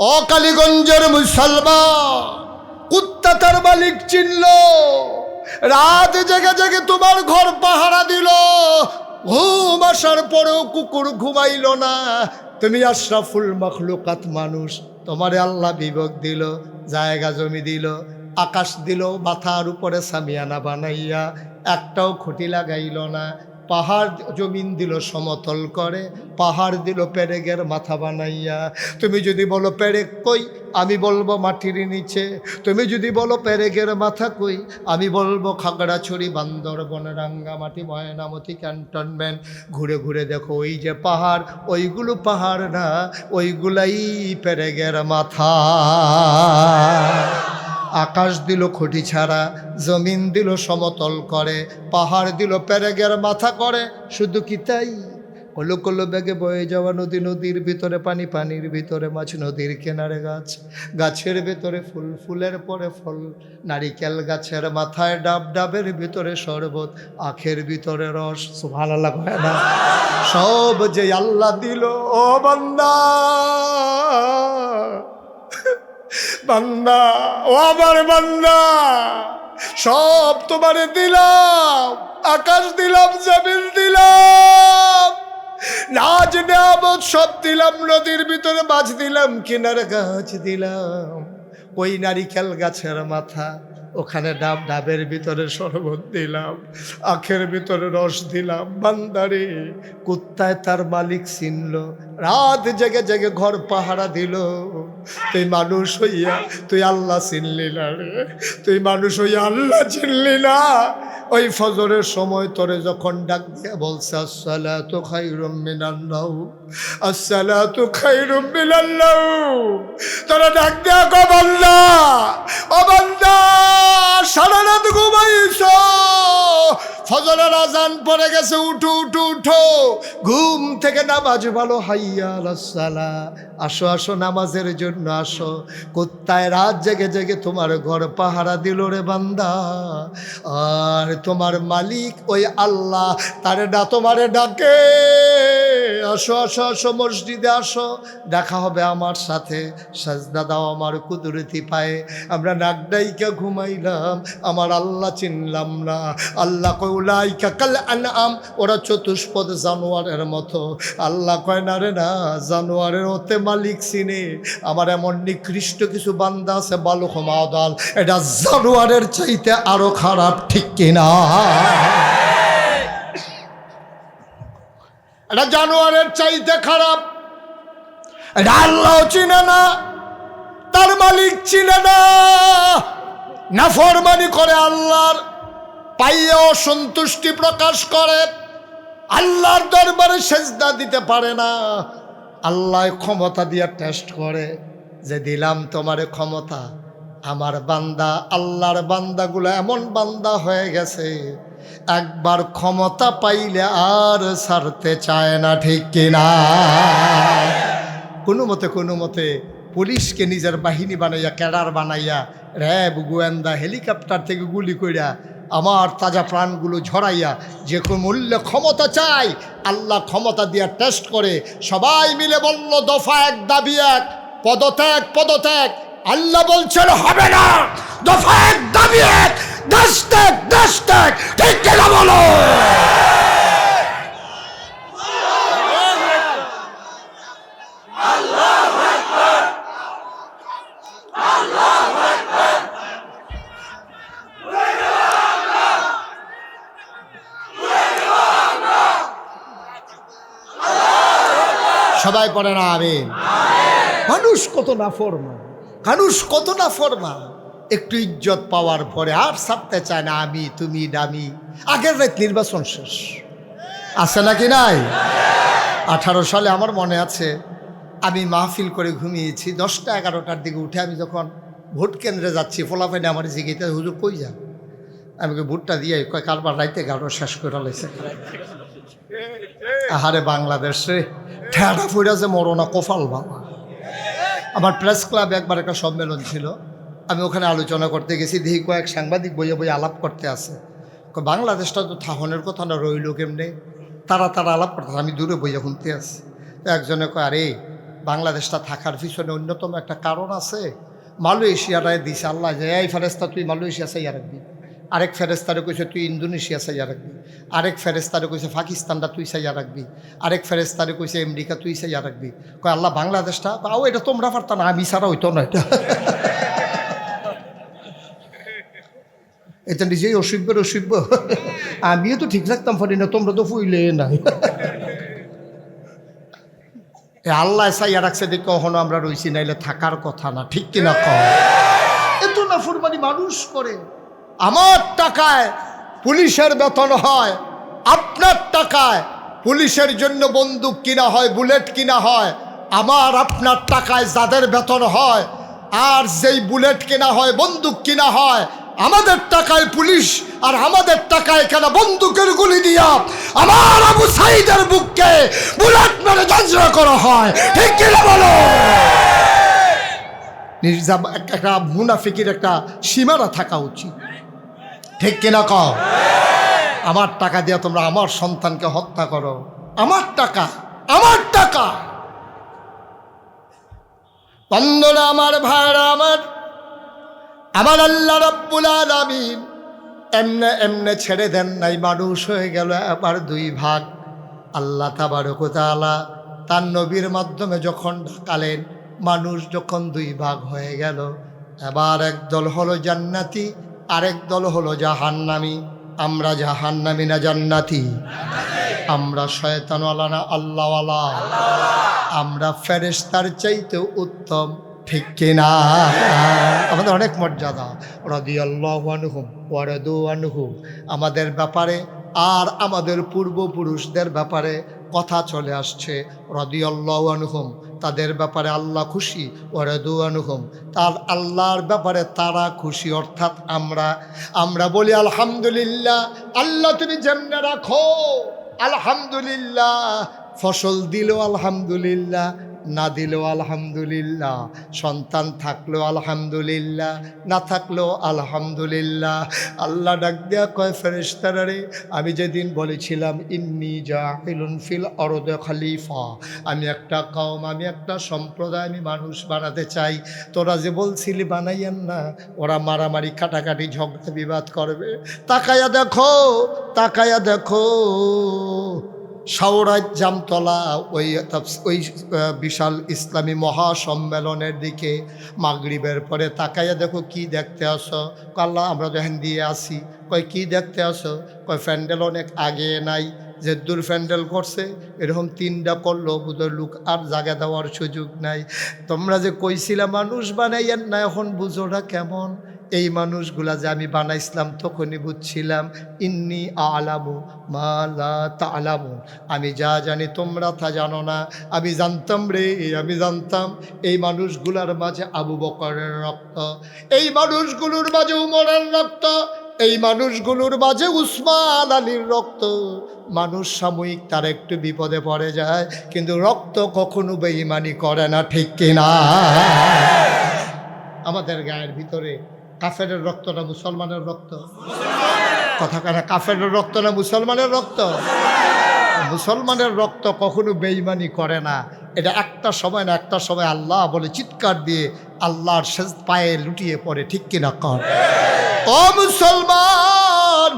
অকালীগঞ্জের মুসলমান, কুত্তা তার মালিক চিনল, রাত জেগে জেগে তোমার ঘর পাহারা দিল, ঘুম আসার পরেও কুকুর ঘুমাইল না। তুমি আশরাফুল মখলুকাত মানুষ, তোমারে আল্লাহ বিবেক দিল, জায়গা জমি দিল, আকাশ দিল, মাথার উপরে সামিয়ানা বানাইয়া একটাও খুঁটি লাগাইল না। পাহাড় জমিন দিল সমতল করে, পাহাড় দিল পেরেগের মাথা বানাইয়া। তুমি যদি বলো পেরেক কই? আমি বলব, মাটির নিচে। তুমি যদি বলো, পেরেগের মাথা কই? আমি বলব, খাগড়াছড়ি বান্দরবন রাঙ্গামাটি ময়নামতি ক্যান্টনমেন্ট। ঘুরে ঘুরে দেখো, ওই যে পাহাড়, ওইগুলো পাহাড় না, ওইগুলাই পেরেগের মাথা। আকাশ দিল খুঁটি ছাড়া, জমিন দিল সমতল করে, পাহাড় দিল পেরেগের মাথা করে। শুধু কি তাই? কলো কলো ব্যাগে বয়ে যাওয়া নদী, নদীর ভিতরে পানি, পানির ভিতরে মাছ, নদীর কিনারে গাছ। গাছের ভিতরে ফুল, ফুলের পরে ফল। নারিকেল গাছের মাথায় ডাব, ডাবের ভিতরে শরবত, আখের ভিতরে রস। সুভাল হয় না? সব যে আল্লাহ দিল, ও বান্দা! বান্দা, ও আমার বান্দা, সব তোমারে দিলাম, আকাশ দিলাম, জমিন দিলাম নাচ নেয়ামত সব দিলাম, নদীর ভিতরে মাছ দিলাম, কিনারে গাছ দিলাম, ওই নারিকেল গাছের মাথা, ওখানে ডাব, ডাবের ভিতরে শরবত দিলাম, আখের ভিতরে রস দিলাম বান্দারে কুত্তায় তার মালিক চিনল রাত জেগে জেগে ঘর পাহারা দিল। তুই মানুষ হইয়া, তুই আল্লাহ চিনলি না রে। তুই মানুষ হইয়া আল্লাহ চিনলি না। ওই ফজরের সময় তোরে যখন ডাক দিয়ে বলছে, আসসালাতু খাইরুম মিনাল্লাহ আসসালাতু খাইরুম মিনাল্লাহ তোরা ডাক দিয়া, গো বান্দা, ও বান্দা সারা রাত ঘুমাইছ। ফজরের আজান পড়ে গেছে, উঠো উঠো উঠো। ঘুম থেকে নামাজ ভালো হাইয়া আসো আসো, নামাজের জন্য আসো। কোত্তায় রাত জেগে জেগে তোমার ঘর পাহারা দিল রে বান্দা। আর তোমার মালিক ওই আল্লাহ, তারে ডা তোমারে ডাকে। আসো আসো আসো, মসজিদে আসো। দেখা হবে আমার সাথে, সাজদা দাও আমার কুদরতি পায়ে। আমরা নাগডাইকা ঘুমাইলাম, আমার আল্লাহ চিনলাম না। আল্লাহ কয়, উলাইকা কাল আনআম, ওরা চতুষ্পদ জানোয়ারের মতো। আল্লাহ কয়, না রে না, জানোয়ারের ওতে মালিক চিনে। আমার এমন নিকৃষ্ট কিছু বান্দা আছে বালুক মাদাল এটা জানোয়ারের চাইতে আরও খারাপ, ঠিক কিনা এটা জানোয়ারের চাইতে খারাপ। এটা আল্লাহ চিনে না, তার মালিক চিনে না। নাফরমানি করে আল্লাহর, পাইয়ে অসন্তুষ্টি প্রকাশ করে। আল্লাহর দরবারে সেজদা দিতে পারে না। আল্লাহ ক্ষমতা দিয়ে টেস্ট করে যে দিলাম তোমারে ক্ষমতা। আমার বান্দা, আল্লাহর বান্দাগুলো এমন বান্দা হয়ে গেছে। একবার ক্ষমতা পাইলে আর সারতে চায় না, ঠিক কিনা কোনো মতে কোনো মতে পুলিশকে নিজের বাহিনী বানাইয়া, ক্যাডার বানাইয়া, র্যাব, গোয়েন্দা, হেলিকপ্টার থেকে গুলি কইরা আমার তাজা প্রাণগুলো ঝরাইয়া যে মূল্যে ক্ষমতা চাই, আল্লাহ ক্ষমতা দিয়া টেস্ট করে। সবাই মিলে বলল, দফা এক, দাবি এক, পদত্যাগ পদত্যাগ। আল্লাহ বলছেন, হবে না। দফা এক, দাবি এক, দেশ ত্যাগ দেশ ত্যাগ। ঠিক কেনা বলো? সবাই পড়ে না, আমিন। মানুষ কত না ফরমা মানুষ কত না ফরমা একটু ইজ্জত পাওয়ার পরে আর ছাড়তে চায় না, আমি, তুমি দামি আগের রাত নির্বাচন শেষ। আছে নাকি নাই? আঠারো সালে আমার মনে আছে, আমি মাহফিল করে ঘুমিয়েছি, দশটা, এগারোটার দিকে উঠে আমি যখন ভোট কেন্দ্রে যাচ্ছি ফলাফেনে আমার জিগিতে, হুজুর, কই যান? আমি ভোটটা দিয়ে কয় কারবার রাইতে গাড়ো শেষ করে লাইছে। আহারে বাংলাদেশে ঠেড়া ফুড়া যে মরনা কোফাল বাবা আমার প্রেস ক্লাবে একবার একটা সম্মেলন ছিল। আমি ওখানে আলোচনা করতে গেছি, দেখি কয়েক সাংবাদিক বইয়ে বইয়ে আলাপ করতে আছে। বাংলাদেশটা তো থাহনের কথা না, রইল কেমনে? তারা তারা আলাপ করতে আমি দূরে বইয়ে শুনতে তো একজনে কয়, আরে, বাংলাদেশটা থাকার পিছনে অন্যতম একটা কারণ আছে। মালয়েশিয়াটায় দিছে আল্লাহ, যে এই ফেরেস্তা তুই মালয়েশিয়া চাইয়া রাখবি। আরেক ফেরেস্তারে কইছে, তুই ইন্দোনেশিয়া চাইয়া রাখবি। আরেক ফেরেস্তারে কইছে, পাকিস্তানটা তুই চাইয়া রাখবি। আরেক ফেরেস্তারে কইছে, আমেরিকা তুই চাইয়া রাখবি। কয়, আল্লাহ, বাংলাদেশটা? আও, এটা তোমরা পারতা না, আমি ছাড়া হইতো না। এটা এটা নিজেই অসভ্যের অসভ্য। আমিও তো ঠিক রাখতাম পারি না তোমরা তো ফুইলে না। আল্লাহ চাইয়া রাখছে দেখে কখনো আমরা রইছি, নাইলে থাকার কথা না, ঠিক কিনা কম এত না ফুরবানি মানুষ করে। আমার টাকায় পুলিশের বেতন হয়, আপনার টাকায় পুলিশের জন্য বন্দুক কিনা হয়, বুলেট কিনা হয়, আমার আপনার টাকায় যাদের বেতন হয়, আর যেই বুলেট কেনা হয়, বন্দুক কিনা হয়, আমাদের টাকায় পুলিশ আর আমাদের টাকায় কেন বন্দুকের গুলি দিয়া আমার আবু সাইদের বুককে বুলেট মেরে ধ্বংস করা হয়? ঠিক কিনা বলো? নির্জা- একটা মুনাফিকির একটা সীমানা থাকা উচিত। ঠিক কিনা কও? আমার টাকা দিয়ে তোমরা আমার সন্তানকে হত্যা করো। আমার টাকা আমার টাকা। বন্ধনা আমার ভাইরা আমার আমার আল্লাহ রব্বুল আলামিন এমনে এমনে ছেড়ে দেন নাই, মানুষ হয়ে গেল আবার দুই ভাগ। আল্লাহ তাবারক তাআলা তার নবীর মাধ্যমে যখন ডাকালেন, মানুষ যখন দুই ভাগ হয়ে গেল, এবার একদল হলো জান্নাতি আরেক দল হলো জাহান্নামি। আমরা জাহান্নামি না জান্নাতি? আমরা শয়তানওয়ালা না আল্লাহওয়ালা? আমরা ফেরেস্তার চাইতে উত্তম, ঠিক কিনা আমাদের অনেক মর্যাদা। রদি আল্লাহ আনহুম ওয়ারদু আনহুম আমাদের ব্যাপারে আর আমাদের পূর্বপুরুষদের ব্যাপারে কথা চলে আসছে। রদি আল্লাহ আনহুম তাদের ব্যাপারে আল্লাহ খুশি ওরেদুয়ানুহম তার আল্লাহর ব্যাপারে তারা খুশি, অর্থাৎ আমরা আমরা বলি আলহামদুলিল্লাহ, আল্লাহ তুমি যেমনে রাখো, আলহামদুলিল্লাহ, ফসল দিল আলহামদুলিল্লাহ না দিলেও আলহামদুলিল্লাহ। সন্তান থাকলেও আলহামদুলিল্লাহ, না থাকলেও আলহামদুলিল্লাহ। আল্লাহ ডাক দেয়া কয় ফেরেস্তারে আমি যেদিন বলেছিলাম, ইন্নি জাহিলুন ফিল অরদ খালিফা, আমি একটা কম আমি একটা সম্প্রদায়, আমি মানুষ বানাতে চাই। তোরা যে বলছিলি বানাইয়েন না, ওরা মারামারি, কাটাকাটি, ঝগড়া, বিবাদ করবে। তাকায়া দেখো তাকায়া দেখো। সাউরাজ জামতলা ওই ওই বিশাল ইসলামী মহাসম্মেলনের দিকে মাগরিবের পরে তাকাইয়া দেখো, কি দেখতে আসো? কাল্লা আমরা যখন দিয়ে আসি। কয়, কি দেখতে আসো? কয়, প্যান্ডেল অনেক আগে নাই যে দূর প্যান্ডেল করছে, এরকম তিনটা করল বুঝো লোক আর জায়গা দেওয়ার সুযোগ নাই। তোমরা যে কইছিলা, মানুষ বানাইয়েন না, এখন বুঝোটা কেমন? এই মানুষগুলা যে আমি বানাইছিলাম তখনই বুঝছিলাম, ইন্নি আলামু মালা তালামু আমি যা জানি তোমরা তা জানো না। আমি জানতাম রে, আমি জানতাম এই মানুষগুলার মাঝে আবু বকরের রক্ত, এই মানুষগুলোর মাঝে উমরের রক্ত, এই মানুষগুলোর মাঝে উসমান আলীর রক্ত। মানুষ সাময়িক তার একটু বিপদে পড়ে যায়, কিন্তু রক্ত কখনো বেইমানি করে না, ঠিক কিনা? আমাদের গায়ের ভিতরে কাফের রক্ত না মুসলমানের রক্ত? কথা কেনা কাফের রক্ত না মুসলমানের রক্ত? মুসলমানের রক্ত কখনো বেইমানি করে না। এটা একটা সময় না, একটা সময় আল্লাহ বলে চিৎকার দিয়ে আল্লাহর শেষ পায়ে লুটিয়ে পড়ে, ঠিক কিনা কর ও মুসলমান,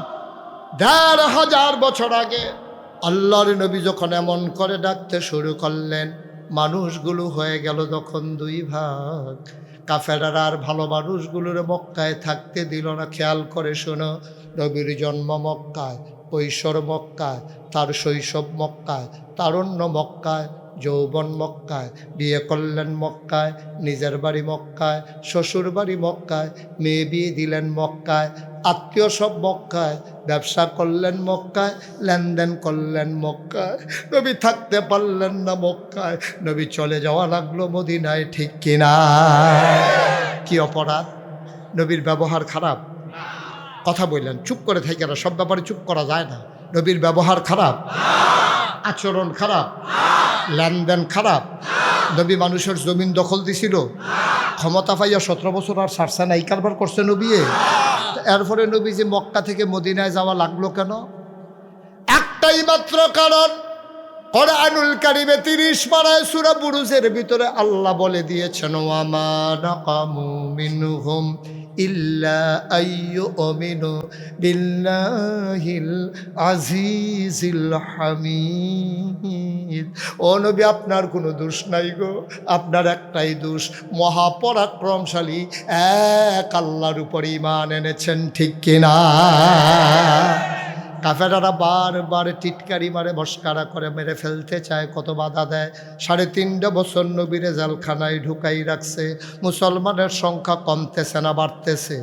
দেড় হাজার বছর আগে আল্লাহর নবী যখন এমন করে ডাকতে শুরু করলেন, মানুষগুলো হয়ে গেল তখন দুই ভাগ। কাফেরার আর ভালো মানুষগুলোর মক্কায় থাকতে দিল না। খেয়াল করে শোনো, নবীর জন্ম মক্কায়, কৈশোর মক্কায়, তার শৈশব মক্কায়, তারুণ্য মক্কায়, যৌবন মক্কায়, বিয়ে করলেন মক্কায়, নিজের বাড়ি মক্কায় শ্বশুর বাড়ি মক্কায়, মেয়ে বিয়ে দিলেন মক্কায় আত্মীয় সব মক্কায়, ব্যবসা করলেন মক্কায়, লেনদেন করলেন মক্কায়, নবী থাকতে পারলেন না মক্কায়, নবী চলে যাওয়া লাগল মদিনায়, ঠিক কিনা? কি অপরাধ? নবীর ব্যবহার খারাপ? কথা বললেন, চুপ করে থেকে না, সব ব্যাপারে চুপ করা যায় না। নবীর ব্যবহার খারাপ? আচরণ খারাপ? লেনদেন খারাপ? নবী মানুষের জমিন দখল দিছিল? ক্ষমতা পাইয়া সতেরো বছর আর সারসা নাই কারবার করছে নবীয়ে এরপরে নবীজি মক্কা থেকে মদিনায় যাওয়া লাগল কেন? একটাই মাত্র কারণ, কোরআনুল কারিমে তিরিশ পাড়ায় সুরা বুরুজের ভিতরে আল্লাহ বলে দিয়েছেন ওয়ামা ইল্লা আপনার কোনো দোষ নাই গো। আপনার একটাই দোষ, মহাপরাক্রমশালী এক আল্লাহর উপর ইমান এনেছেন, ঠিক কিনা? কাফেরারা বারবার টিটকারি মারে, মস্কারা করে, মেরে ফেলতে চায়, কত বাধা দেয়। সাড়ে তিনটা বছর নবীরে জালখানায় ঢুকাই রাখছে। মুসলমানের সংখ্যা কমতেছে না, বাড়তেছে।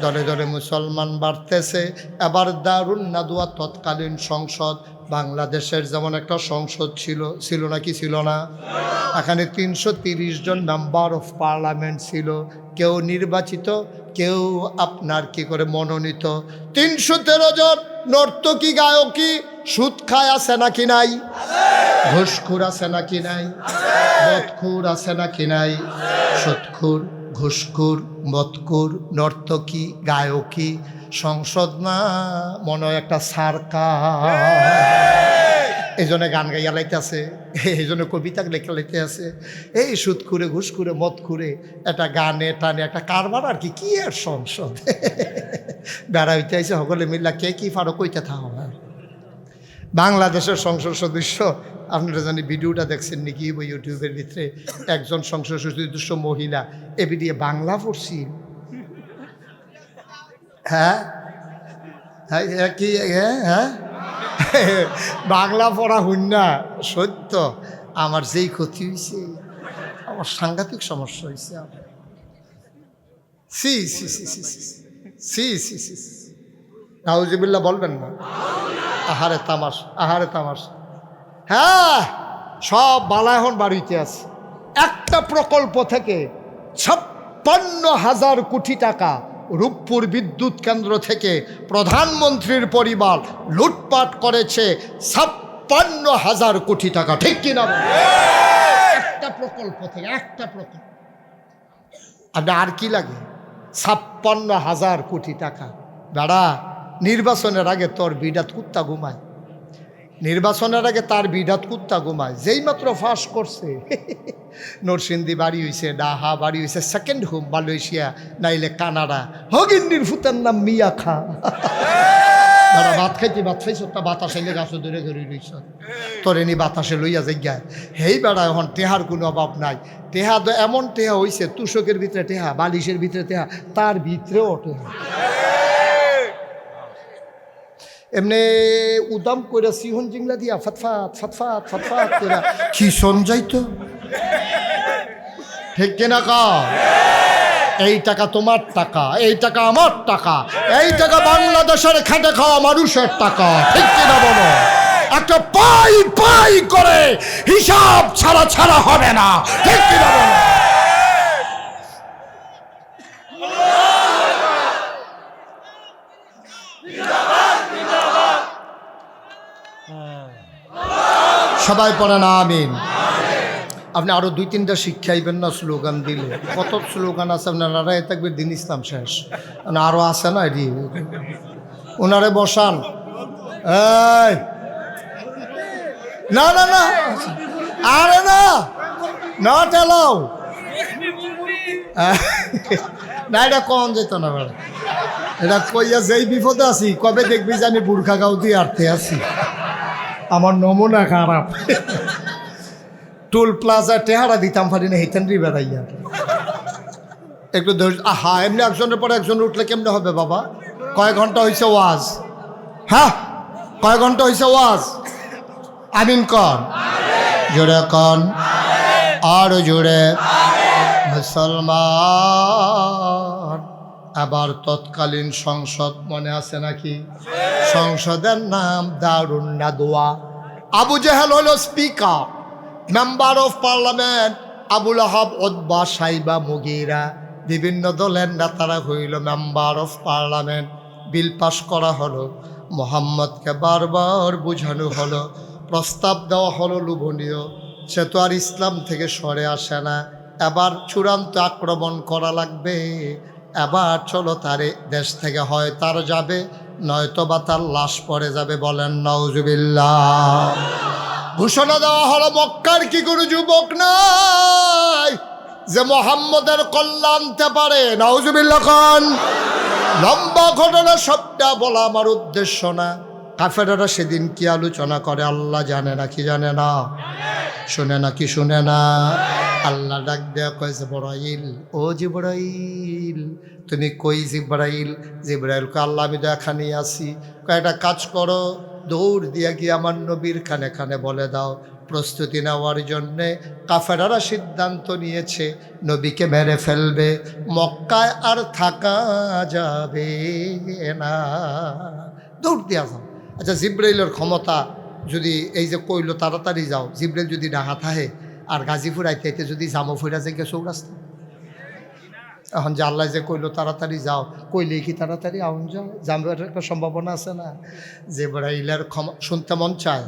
দলে দলে মুসলমান বাড়তেছে। এবার দারুণ নাদুয়া তৎকালীন সংসদ, বাংলাদেশের যেমন একটা সংসদ ছিল ছিল না কি ছিল না? এখানে তিনশো জন মেম্বার অফ পার্লামেন্ট ছিল। কেউ নির্বাচিত কেউ আপনার কি করে মনোনীত? তিনশো তেরো জন নর্তকী গায়কী সুদ খায় আছে নাকি নাই? ঘুষখুর আছে নাকি নাই? মদখুর আছে নাকি নাই? সুদখুর, ঘুষখুর মদকুর নর্তকী, গায়কী, সংসদ না, মনে হয় একটা সারকা। এই জন্য গান গাইয়া লাইতেছে এই জন্য কবিতা লেখা লাইতে আছে। এই সুদ করে ঘুষ করে মদ করে একটা গানে টানে একটা কারবার আর কি কি আর সংসদ? বেড়াইতে আইসে সকলে মিল্লা কে কি ফারো কইতে থাকা বাংলাদেশের সংসদ সদস্য আপনারা জানি ভিডিওটা দেখছেন নাকি ওই ইউটিউবের ভিতরে একজন সংসদ সদস্য মহিলা এবি দিয়ে বাংলা পড়ছি। হ্যাঁ? হ্যাঁ, কি হ্যাঁ হ্যাঁ? বাংলা পড়া হইন না, সত্য। আমার যেই ক্ষতি হয়েছে আমার সাংঘাতিক সমস্যা হয়েছে আমার। C C C C C C C C বলবেন না? আহারে তামাস আহারে তামাস হ্যাঁ সব বালা এখন বাড়িতে আছে। একটা প্রকল্প থেকে ছাপ্পান্ন হাজার কোটি টাকা রূপপুর বিদ্যুৎ কেন্দ্র থেকে প্রধানমন্ত্রীর পরিবার লুটপাট করেছে ছাপ্পান্ন হাজার কোটি টাকা। ঠিক কিনা একটা প্রকল্প থেকে, একটা প্রকল্প। আপনার আর কি লাগে? ছাপ্পান্ন হাজার কোটি টাকা। দাঁড়া নির্বাচনের আগে তোর বিডাত কুত্তা ঘুমায়। নির্বাচনের আগে তার বিডাত কুত্তা ঘুমায়, যেই মাত্র ফাঁস করছে। নরসিংদী বাড়ি হয়েছে ডাহা বাড়ি হয়েছে সেকেন্ড হোম মালয়েশিয়া, নাইলে কানাডা। হগিন্দির ফুতের নাম মিয়া খা দাদা, ভাত খাইতে ভাত খাইছ, তা বাতাস এলে গাছ ধরে ধরে রইছ। তোর এনি বাতাসে লইয়া যাইগায় হেই বেড়া, এখন টেহার কোনো অভাব নাই। টেহা তো এমন টেহা হইছে, তুষকের ভিতরে টেহা, বালিশের ভিতরে টেহা, তার ভিতরেও টেহা। এমনি উদাম কইরা সিহন জিংলা দিয়া ফতফাত ফতফাত ফতফাত কইরা, কি শোন যাইতো? ঠিক কিনা কা? এই টাকা তোমার টাকা, এই টাকা আমার টাকা, এই টাকা বাংলাদেশের খেটে খাওয়া মানুষের টাকা, ঠিক কিনা বলো? একটা পাই পাই করে হিসাব ছাড়া ছাড়া হবে না, ঠিক কিনা বলো? সবাই পড়ে না, আমিন। আপনি আরও দুই, তিনটা শিক্ষাইবেন না স্লোগান দিলে। কত স্লোগান আছে আপনার লড়াই থাকবে, দিন ইসলাম শেষ। না আরও আছে না এটি? ওনারে বসান। না না না। আরে না। নট এলাও না, এটা কম যেত না এটা কইয়া যেই বিপদে আছি, কবে দেখবি যে আমি বুর্খা গাও দিয়ে আরতে আছি? আমার নমুনা খারাপ। টোল প্লাজা টেহারা দিতাম পারি না, হেতেন রি বেড়াইয়া। একটু আহা, এমনি একজনের পর একজন উঠলে কেমনে হবে বাবা? কয় ঘণ্টা হয়েছে ওয়াজ? হ্যাঁ? কয় ঘণ্টা হয়েছে ওয়াজ? আমিন কন। জোরে কন। আর জোরে। মুসলমান। আবার তৎকালীন সংসদ মনে আছে নাকি? সংসদের নাম দারুণ নাদোয়া আবু জাহেল হলো স্পিকার মেম্বার অফ পার্লামেন্ট আবুল আহাব ওদবা সাইবা, মুগিরা, বিভিন্ন দলের নেতারা হইল member of parliament bill pass করা হলো, মোহাম্মদকে বারবার বোঝানো হলো, প্রস্তাব দেওয়া হলো লোভনীয়। সে তো আর ইসলাম থেকে সরে আসে না। এবার চূড়ান্ত আক্রমণ করা লাগবে। এবার চলো তারে দেশ থেকে হয়, তার যাবে নয়তো বা তার লাশ পড়ে যাবে বলেন নওজুবিল্লাহ ঘোষণা দেওয়া হলো, মক্কার কি কোনো যুবক নাই যে মোহাম্মদের কল্যাণ আনতে পারে। নাউজুবিল্লাহ খান, লম্বা ঘটনা সবটা বলা আমার উদ্দেশ্য না। কাফেরারা সেদিন কি আলোচনা করে, আল্লাহ জানে না, কি জানে না। শুনে না কি শুনে না? আল্লাহ ডাক দেয়া কয়, জিব্রাইল, ও জিব্রাইল, তুমি কই জিব্রাইল? জিব্রাইলকে আল্লাহ আমি এখানেই আসি কয়েকটা কাজ করো, দৌড় দিয়া গিয়ে আমার নবীর খানে খানে বলে দাও। প্রস্তুতি নেওয়ার জন্যে কাফেরারা সিদ্ধান্ত নিয়েছে, নবীকে মেরে ফেলবে। মক্কায় আর থাকা যাবে না। দৌড় দিয়া যাও। আচ্ছা জিব্রাইলের ক্ষমতা যদি এই যে কইলো তাড়াতাড়ি যাও জিব্রাইল যদি ডাহা থাহে আর গাজীপুর আইতে আইতে যদি জামো ফুরা যে গেছো রাস্তা এখন যে আল্লাহ যে কইলো তাড়াতাড়ি যাও কইলে কি তাড়াতাড়ি? আউন যাও। জামবার একটা সম্ভাবনা আছে না? জেব্রাইলের ক্ষমা, শুনতে মন চায়?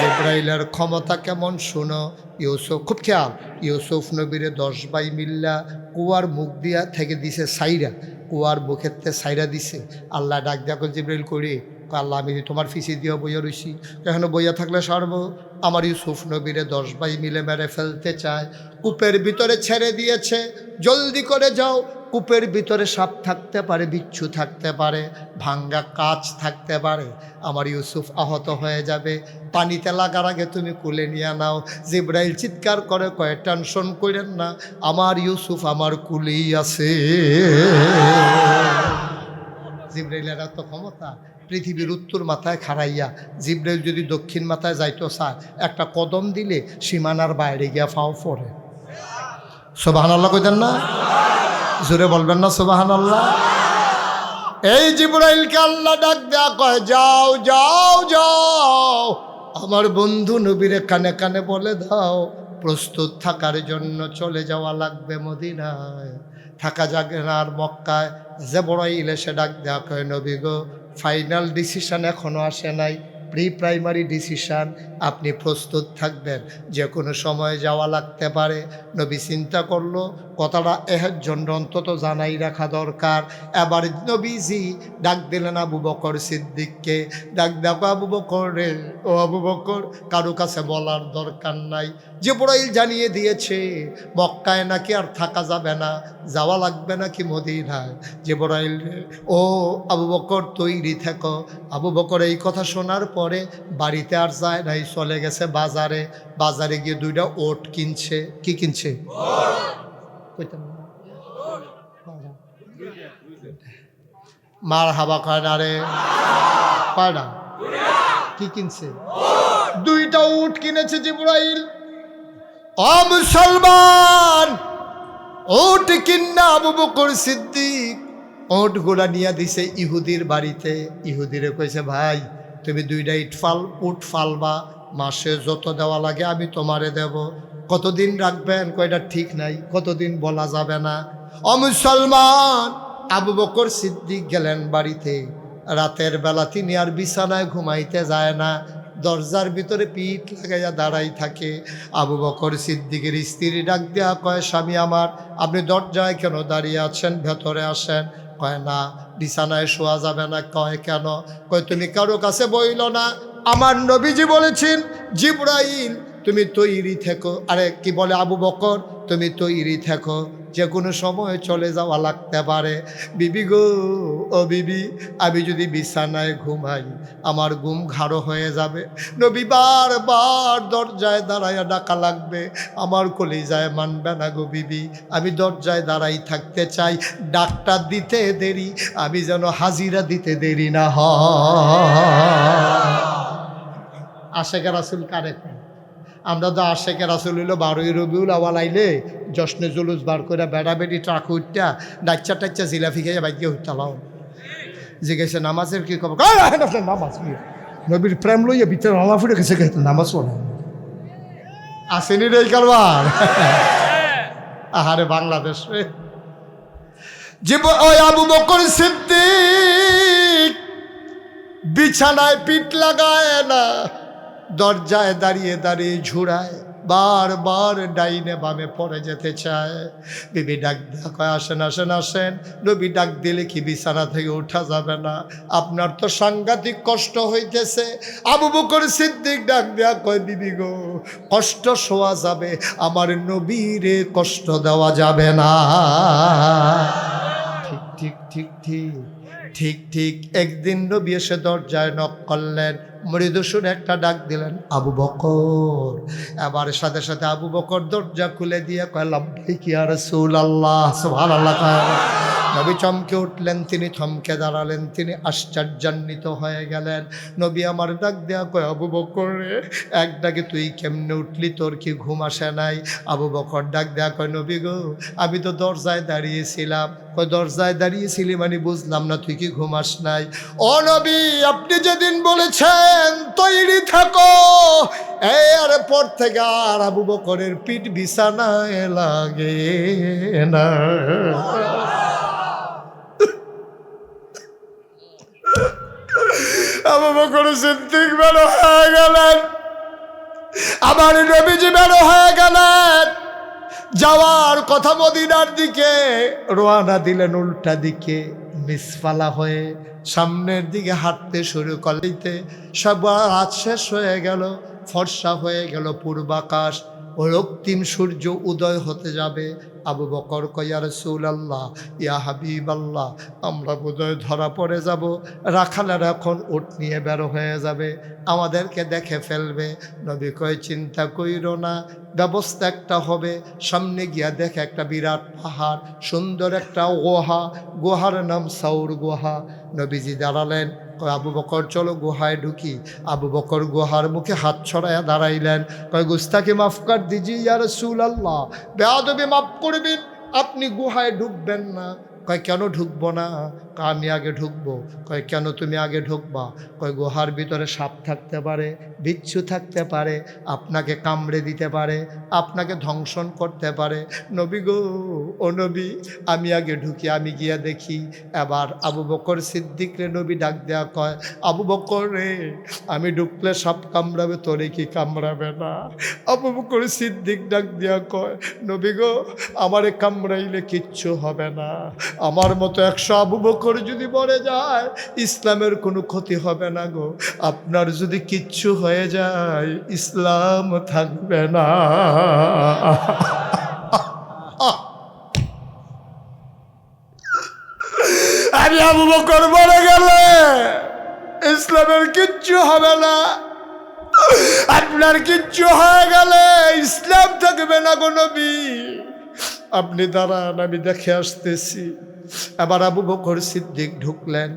জেব্রাইলের ক্ষমতা কেমন শুনো? ইউসুফ, খুব খেয়াল, ইউসুফ নবীরে দশ বাই মিল্লা কুয়ার মুখ দিয়া থেকে দিছে সাইরা। কুয়ার মুখের সাইরা দিছে। আল্লাহ ডাক দেখো জিব্রাইল করি। আল্লাহ আমি তোমার ফিসি দিয়ে বইয়া রইছি। এখানে বইয়া থাকলে সারব। আমার ইউসুফ নবীরে দশ ভাই মিলে মেরে ফেলতে চায়। কূপের ভিতরে ছেড়ে দিয়েছে। জলদি করে যাও। কূপের ভিতরে সাপ থাকতে পারে, বিচ্ছু থাকতে পারে, ভাঙ্গা কাজ থাকতে পারে। আমার ইউসুফ আহত হয়ে যাবে। পানিতে লাগার আগে তুমি কুলে নিয়ে নাও। জিব্রাইল চিৎকার করে, কয়ে, টেনশন করেন না। আমার ইউসুফ আমার কুলেই আছে। জিব্রাইলের এত ক্ষমতা পৃথিবীর উত্তর মাথায় খাড়াইয়া জিব্রাইল যদি দক্ষিণ মাথায় যাইতো, স্যার, একটা কদম দিলে সীমানার বাইরে গিয়া ফাও পড়ে। সোবাহান আল্লাহ কইতেন না? জোরে বলবেন না সোবাহান আল্লাহ এই জিব্রাইলকে আল্লাহ ডাক দেয়া কয়, যাও যাও যাও। আমার বন্ধু নবীরে কানে কানে বলে দাও, প্রস্তুত থাকার জন্য চলে যাওয়া লাগবে মদিনায়। থাকা যাবে না আর মক্কায়। যে বড় ইলেসে ডাক দেওয়া কয়, নবী গো ফাইনাল ডিসিশান এখনও আসে নাই প্রি প্রাইমারি ডিসিশান, আপনি প্রস্তুত থাকবেন। যে কোনো সময় যাওয়া লাগতে পারে। নবী চিন্তা করল কথাটা এর জন্য অন্তত জানাই রাখা দরকার। এবার নবীজি ডাক দিলেন আবু বকর সিদ্দিককে। ডাক দেখো আবু বকর রে। ও আবু বকর, কারও কাছে বলার দরকার নাই। যে বড়াইল জানিয়ে দিয়েছে, মক্কায় নাকি আর থাকা যাবে না, যাওয়া লাগবে নাকি মদিনায়? যে বড়াইল ও আবু বকর, তৈরি থেকো। আবু বকর এই কথা শোনার পরে বাড়িতে আর যায় নাই, চলে গেছে বাজারে। বাজারে গিয়ে দুইটা ওট কিনছে। কি কিনছে? মার হাবা কয় না রে? না? কি কিনছে? দুইটা উট কিনেছে জিব্রাইল। ও মুসলমান ওট কিন্না আবু বকর সিদ্দিক। ওট গোড়া নিয়ে দিছে ইহুদির বাড়িতে। ইহুদিরে কইছে, ভাই, তুমি দুইটা ইট ফাল, উট ফালবা, মাসে যত দেওয়া লাগে আমি তোমারে দেব। কতদিন রাখবেন? কয়টা ঠিক নাই। কতদিন বলা যাবে না। ও মুসলমান, আবু বকর সিদ্দিক গেলেন বাড়িতে। রাতের বেলা তিনি আর বিছানায় ঘুমাইতে যায় না। দরজার ভিতরে পিঠ লাগাইয়া দাঁড়াই থাকে। আবু বকর সিদ্দিকের স্ত্রী ডাক দেয়া কয়, স্বামী আমার, আপনি দরজায় কেন দাঁড়িয়ে আছেন? ভেতরে আসেন। কয়, না, বিছানায় শোয়া যাবে না। কয়, কেন? কয়, তুমি কারও কাছে বইল না। আমার নবীজি বলেছেন, জিব্রাইল তুমি তৈরি থেকো। আরে, কি বলে আবু বকর? তুমি তৈরি থেকো। যে কোনো সময় চলে যাওয়া লাগতে পারে। বিবি গো, ও বিবি, আমি যদি বিছানায় ঘুমাই, আমার ঘুম ঘাড়ো হয়ে যাবে। নবী বারবার দরজায় দাঁড়াইয়া ডাকা লাগবে। আমার কলিজায় মানবে না গো বিবি, আমি দরজায় দাঁড়াই থাকতে চাই। ডাক্তার দিতে দেরি, আমি যেন হাজিরা দিতে দেরি না হ আশেখা রাসুল কারে কয়? আমরা তো আশেখে রাসুল হইল, বারোই রবিউল আওয়াল আইলে জশ্নে জুলুস বার করে বেড়া বেড়ি ট্রাক উঠটা ডাচ্চা টাচ্চা জিলাফি খেয়ে বাইকে উঠতালাও জিজ্ঞাসা, নামাজের কি খবর? নামাজ নবীর প্রেম লইয়া ভিতরে ফুটে গেছে নামাজ পড়ে? আসেনি রে কারবার। আহারে বাংলাদেশ রে। জীব, ওই আবু বকর সিদ্দিক বিছানায় পিঠ লাগায় না। দরজায় দাঁড়িয়ে দাঁড়িয়ে ঝুড়ায়, বারবার ডাইনে বামে পড়ে যেতে চায়। বিবি ডাক কয়, আসেন আসেন আসেন। নবী ডাক দিলে কি বিছানা থেকে ওঠা যাবে না? আপনার তো সাংঘাতিক কষ্ট হইতেছে। আবু বকর সিদ্দিক ডাক দেয়া কয়, বিবি গো, কষ্ট শোয়া যাবে, আমার নবীরে কষ্ট দেওয়া যাবে না। ঠিক ঠিক ঠিক ঠিক ঠিক ঠিক। একদিন নবী এসে দরজায় নক করলেন। মৃদু সুরে একটা ডাক দিলেন, আবু বকর। এবার সাথে সাথে আবু বকর দরজা খুলে দিয়ে কয় ভাই কি আর সুল আল্লাহ ভালো আল্লাহ নবী চমকে উঠলেন, তিনি থমকে দাঁড়ালেন, তিনি আশ্চর্যান্বিত হয়ে গেলেন। নবী আমার ডাক দেয়া কয়, আবু বকর এক ডাকে তুই কেমনে উঠলি? তোর কি ঘুম আসে নাই? আবু বকর ডাক দেয়া কয়, নবী গো, আমি তো দরজায় দাঁড়িয়েছিলাম। কয়, দরজায় দাঁড়িয়েছিলি মানে বুঝলাম না, তুই কি ঘুম আস নাই? ও নবী, আপনি যেদিন বলেছেন তৈরি থাকো এই আরে পর থেকে আর আবু বকরের পিঠ বিছানায় লাগে না আবু বকর সিদ্দিক বের হয়ে গেলেন। আমার নবীজি হয়ে গেলেন। যাওয়ার কথা মদিনার দিকে রোয়ানা দিলেন উল্টা দিকে, মিসফালা হয়ে সামনের দিকে হাঁটতে শুরু করলিতে সব রাত শেষ হয়ে গেল, ফর্সা হয়ে গেল পূর্বাকাশ। ও রক্তিম সূর্য উদয় হতে যাবে আবু বকর কয়া রসুল আল্লাহ ইয়া হাবিব আল্লাহ আমরা বোধহয় ধরা পড়ে যাব। রাখালের এখন উঠ নিয়ে বেরো হয়ে যাবে। আমাদেরকে দেখে ফেলবে। নবী কয়, চিন্তা কইর না, ব্যবস্থা একটা হবে। সামনে গিয়া দেখে একটা বিরাট পাহাড়, সুন্দর একটা গুহা। গুহার নাম সাউর গুহা। নবীজি দাঁড়ালেন। কয়, আবু বকর, চলো গুহায় ঢুকি। আবু বকর গুহার মুখে হাত ছড়াইয়া দাঁড়াইলেন। কয়, গুস্তাকে মাফ কর দিজি ইয়ার সুল আল্লাহ বেয়াদবি মাফ করবেন, আপনি গুহায় ঢুকবেন না। কয়, কেন ঢুকবো না? আমি আগে ঢুকবো? কয়, কেন তুমি আগে ঢুকবা? কয়, গুহার ভিতরে সাপ থাকতে পারে, বিচ্ছু থাকতে পারে, আপনাকে কামড়ে দিতে পারে, আপনাকে ধ্বংসন করতে পারে। নবী গো, ও নবী, আমি আগে ঢুকি, আমি গিয়া দেখি। এবার আবু বকর সিদ্দিক রে নবী ডাক দেয়া কয়, আবু বকর রে, আমি ঢুকলে সাপ কামড়াবে, তোরে কি কামড়াবে না? আবু বকর সিদ্দিক ডাক দেয়া কয়, নবী গো, আমারে কামড়াইলে কিচ্ছু হবে না। আমার মতো একশো আবু বকর যদি মরে যায়, ইসলামের কোনো ক্ষতি হবে না গো। আপনার যদি কিচ্ছু হয়ে যায়, ইসলাম থাকবে না। আমি আবু বকর মরে গেলে, ইসলামের কিচ্ছু হবে না। আপনার কিচ্ছু হয়ে গেলে, ইসলাম থাকবে না কোনো নবী। আপনি দাঁড়ান, আমি দেখে আসতেছি। এবার আবু বকর সিদ্দিক ঢুকলেন,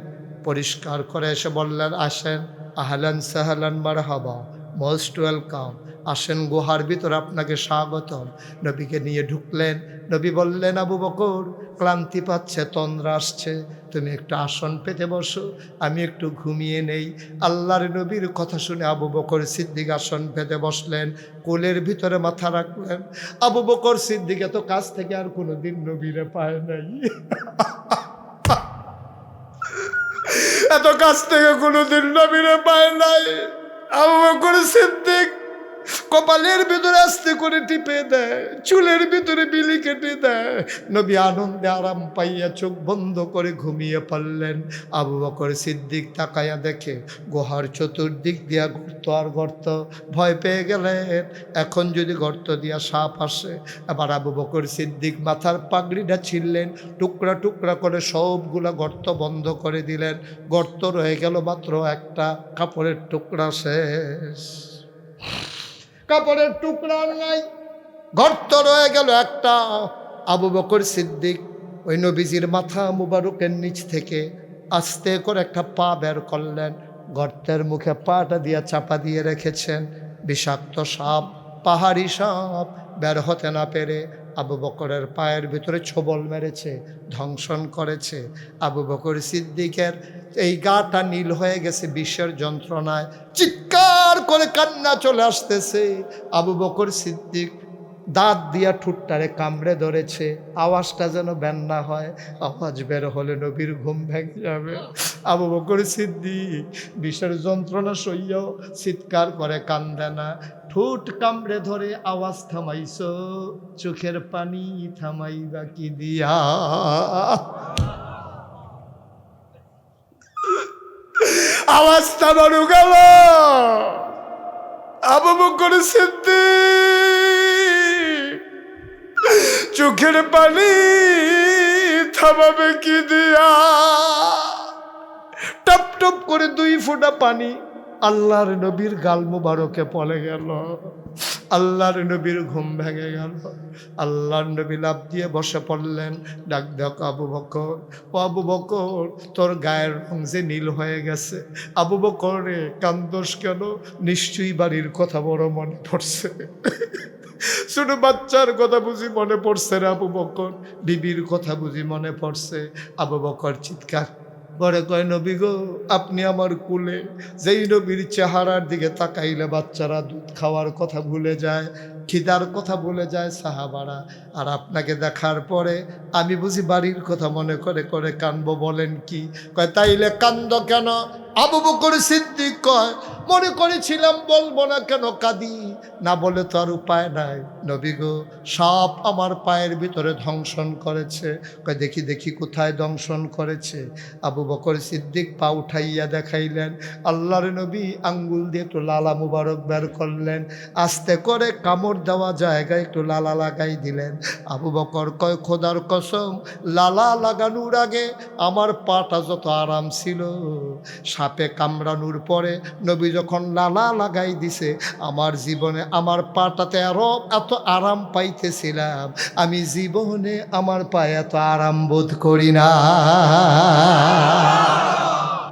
পরিষ্কার করে এসে বললেন, আসেন। আহলান সাহালান মার হাবা মোস্ট ওয়েলকাম। আসেন গুহার ভিতর আপনাকে স্বাগতম। নবীকে নিয়ে ঢুকলেন। নবী বললেন, আবু বকর, ক্লান্তি পাচ্ছে, তন্দ্রা আসছে। তুমি একটু আসন পেতে বসো, আমি একটু ঘুমিয়ে নেই। আল্লাহর নবীর কথা শুনে আবু বকর সিদ্দিক আসন পেতে বসলেন, কোলের ভিতরে মাথা রাখলেন। আবু বকর সিদ্দিক এত কাছ থেকে আর কোনো দিন নবীরে পায় নাই। এত কাছ থেকে কোনো দিন নবীরে পায় নাই। আবু বকর সিদ্দিক কপালের ভিতরে আস্তে করে টিপে দেয়, চুলের ভিতরে বিলি কেটে দেয়। নবী আনন্দে আরাম পাইয়া চোখ বন্ধ করে ঘুমিয়ে পড়লেন। আবু বকর সিদ্দিক তাকাইয়া দেখে, গুহার চতুর্দিক দিয়া গর্ত আর গর্ত, ভয় পেয়ে গেলেন। এখন যদি গর্ত দিয়া সাপ আসে আবার আবু বকর সিদ্দিক মাথার পাগড়িটা ছিললেন টুকরা টুকরা করে সবগুলা গর্ত বন্ধ করে দিলেন। গর্ত রয়ে গেল মাত্র একটা, কাপড়ের টুকরা শেষ। কাপড়ের টুকরা নাই। গর্ত রয়ে গেল একটা। আবু বকর সিদ্দিক ওই নবীজির মাথা মুবারকের নিচ থেকে আস্তে করে একটা পা বের করলেন। গর্তের মুখে পাটা দিয়ে চাপা দিয়ে রেখেছেন। বিষাক্ত সাপ, পাহাড়ি সাপ বের হতে না পেরে আবু বকরের পায়ের ভিতরে ছোবল মেরেছে, ধ্বংসন করেছে। আবু বকর সিদ্দিকের এই গাটা নীল হয়ে গেছে বিশ্বের যন্ত্রণায়। চিৎকার করে কান্না চলে আসতেছে। আবু বকর সিদ্দিক দাঁত দিয়া ঠুটটারে কামড়ে ধরেছে। আওয়াজটা যেন ব্যান্না হয়, আওয়াজ বের হলে নবীর ঘুম ভেঙে যাবে। আবু বকর সিদ্ধি বিষের যন্ত্রণা সইয়াও চিৎকার করে, কান্দে না। ঠোঁট কামড়ে ধরে আওয়াজ থামাইছ, চোখের পানি থামাইবা কি দিয়া? আওয়াজ থামানো গেল। আবু বকর চোখের পানি থামাবে কি দিয়া? টপ টপ করে দুই ফোঁটা পানি আল্লাহর নবীর গাল মুবারকে পড়ে গেল। আল্লাহর নবীর ঘুম ভেঙে গেল। আল্লাহর নবী লাভ দিয়ে বসে পড়লেন। ডাক ডাক আবু বকর। ও আবু বকর, তোর গায়ের রং যে নীল হয়ে গেছে। আবু বকর রে কান্দোস কেন? নিশ্চয়ই বাড়ির কথা বড় মনে পড়ছে। ছোট বাচ্চার কথা বুঝি মনে পড়ছে রে আবু বকর। বিবির কথা বুঝি মনে পড়ছে। আবু বকর চিৎকার পরে কয়, নবী গো, আপনি আমার কুলে যেই নবীর চেহারার দিকে তাকাইলে বাচ্চারা দুধ খাওয়ার কথা ভুলে যায়, খিদার কথা ভুলে যায় সাহাবারা। আর আপনাকে দেখার পরে আমি বুঝি বাড়ির কথা মনে করে করে কানবো বলেন কি? কয়, তাইলে কান্দ কেন? আবু বকর সিদ্দিক কয় মনে করেছিলাম, বলব না কেন কাঁদি। না বলে তো আর উপায় নাই। নবী গো, সাপ আমার পায়ের ভিতরে ধ্বংসন করেছে। দেখি দেখি কোথায় দংশন করেছে। আবু বকর সিদ্দিক পা উঠাইয়া দেখাইলেন। আল্লাহর নবী আঙ্গুল দিয়ে একটু লালা মুবারক বের করলেন। আস্তে করে কামড় দেওয়া জায়গায় একটু লালা লাগাই দিলেন। আবু বকর কয়, খোদার কসম, লালা লাগানোর আগে আমার পাটা যত আরাম ছিল। সাপে কামড়ানোর পরে নবী যখন লালা লাগাই দিছে, আমার জীবনে আমার পাটাতে আরও এত আরাম পাইতেছিলাম। আমি জীবনে আমার পায়ে এত আরাম বোধ করি না।